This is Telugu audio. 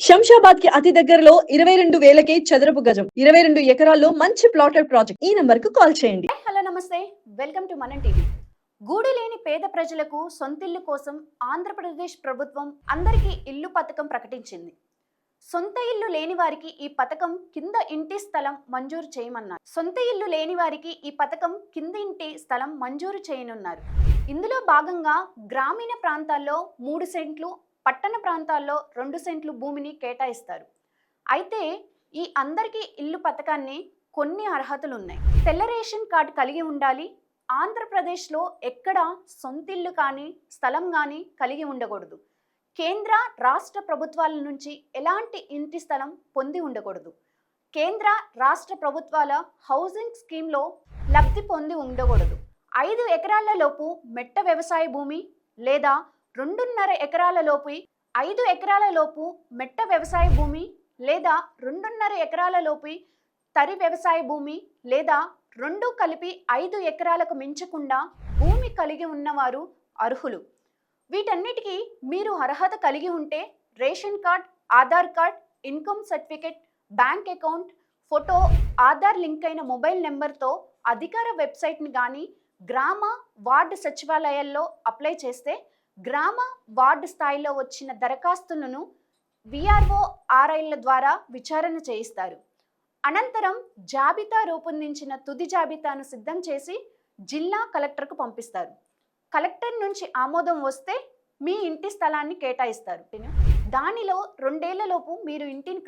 శంషాబాద్కి అతి దగ్గరలో ఇరవై రెండు వేలకే చదరపు గజం ఇరవై రెండు ఎకరాల్లో మంచి ప్లాటెడ్ ప్రాజెక్ట్. ఈ నంబర్కు కాల్ చేయండి. హలో నమస్తే. Welcome to Manam TV. గూడు లేని పేద ప్రజలకు సొంతిల్లు కోసం ఆంధ్రప్రదేశ్ ప్రభుత్వం అందరికీ ఇల్లు పథకం ప్రకటించింది. సొంత ఇల్లు లేని వారికి ఈ పథకం కింద ఇంటి స్థలం మంజూరు చేయమన్నారు. సొంత ఇల్లు లేని వారికి ఈ పథకం కింద ఇంటి స్థలం మంజూరు చేయనున్నారు. ఇందులో భాగంగా గ్రామీణ ప్రాంతాల్లో మూడు సెంట్లు పట్టణ ప్రాంతాల్లో రెండు సెంట్లు భూమిని కేటాయిస్తారు. అయితే ఈ అందరికీ ఇల్లు పథకాన్ని కొన్ని అర్హతలు ఉన్నాయి తెల్ల రేషన్ కార్డు కలిగి ఉండాలి ఆంధ్రప్రదేశ్లో ఎక్కడ సొంతిల్లు కానీ స్థలం కానీ కలిగి ఉండకూడదు. కేంద్ర రాష్ట్ర ప్రభుత్వాల నుంచి ఎలాంటి ఇంటి స్థలం పొంది ఉండకూడదు. కేంద్ర రాష్ట్ర ప్రభుత్వాల హౌసింగ్ స్కీమ్లో లబ్ధి పొంది ఉండకూడదు. ఐదు ఎకరాలలోపు మెట్ట వ్యవసాయ భూమి లేదా రెండున్నర ఎకరాల లోపు ఐదు ఎకరాల లోపు మెట్ట వ్యవసాయ భూమి లేదా రెండున్నర ఎకరాల లోపు తరి వ్యవసాయ భూమి లేదా రెండు కలిపి ఐదు ఎకరాలకు మించకుండా భూమి కలిగి ఉన్నవారు అర్హులు. వీటన్నిటికీ మీరు అర్హత కలిగి ఉంటే ration card Aadhaar card income certificate bank account photo Aadhaar link అయిన మొబైల్ నెంబర్తో అధికార వెబ్సైట్ని కానీ గ్రామ వార్డు సచివాలయాల్లో అప్లై చేస్తే గ్రామ వార్డు స్థాయిలో వచ్చిన దరఖాస్తులను విఆర్ఓ ఆర్ఐల ద్వారా విచారణ చేయిస్తారు. అనంతరం జాబితా రూపొందించిన తుది జాబితాను సిద్ధం చేసి జిల్లా కలెక్టర్కు పంపిస్తారు. కలెక్టర్ నుంచి ఆమోదం వస్తే మీ ఇంటి స్థలాన్ని కేటాయిస్తారు. దానిలో రెండేళ్ళలోపు మీరు ఇంటిని